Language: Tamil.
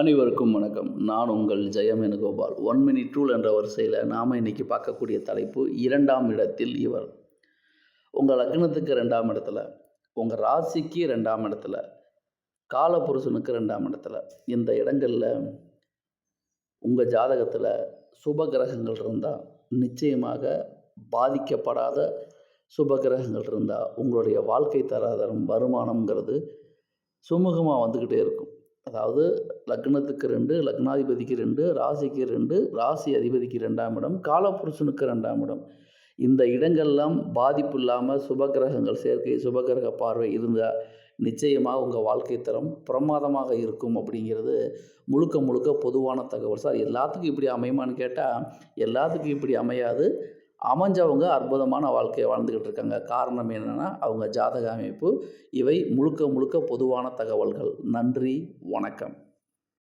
அனைவருக்கும் வணக்கம். நான் உங்கள் Jayam Venugopal one minute tool என்ற வரிசையில் நாம் இன்னைக்கு பார்க்கக்கூடிய தலைப்பு இரண்டாம் இடத்தில் இவர். உங்கள் லக்னத்துக்கு ரெண்டாம் இடத்துல உங்கள் ராசிக்கு ரெண்டாம் இடத்துல காலபுருஷனுக்கு ரெண்டாம் இடத்துல இந்த இடங்களில் உங்கள் ஜாதகத்தில் சுப கிரகங்கள் இருந்தால் நிச்சயமாக பாதிக்கப்படாத சுப கிரகங்கள் இருந்தால் உங்களுடைய வாழ்க்கை தராதரம் வருமானம்ங்கிறது சுமூகமாக வந்துக்கிட்டே இருக்கும். அதாவது லக்னத்துக்கு ரெண்டு லக்னாதிபதிக்கு ரெண்டு ராசிக்கு ரெண்டு ராசி அதிபதிக்கு ரெண்டாம் இடம் காலபுருஷனுக்கு ரெண்டாம் இடம். இந்த இடங்கள்லாம் பாதிப்பு இல்லாமல் சுபகிரகங்கள் சேர்க்கை சுபகிரக பார்வை இருந்தால் நிச்சயமாக உங்கள் வாழ்க்கை தரம் பிரமாதமாக இருக்கும் அப்படிங்கிறது முழுக்க முழுக்க பொதுவான தகவல். சார் எல்லாத்துக்கும் இப்படி அமையுமான்னு கேட்டால் எல்லாத்துக்கும் இப்படி அமையாது. அமைஞ்சவங்க அற்புதமான வாழ்க்கையை வாழ்ந்துக்கிட்டு இருக்காங்க. காரணம் என்னென்னா அவங்க ஜாதக அமைப்பு இவை முழுக்க முழுக்க பொதுவான தகவல்கள். நன்றி வணக்கம்.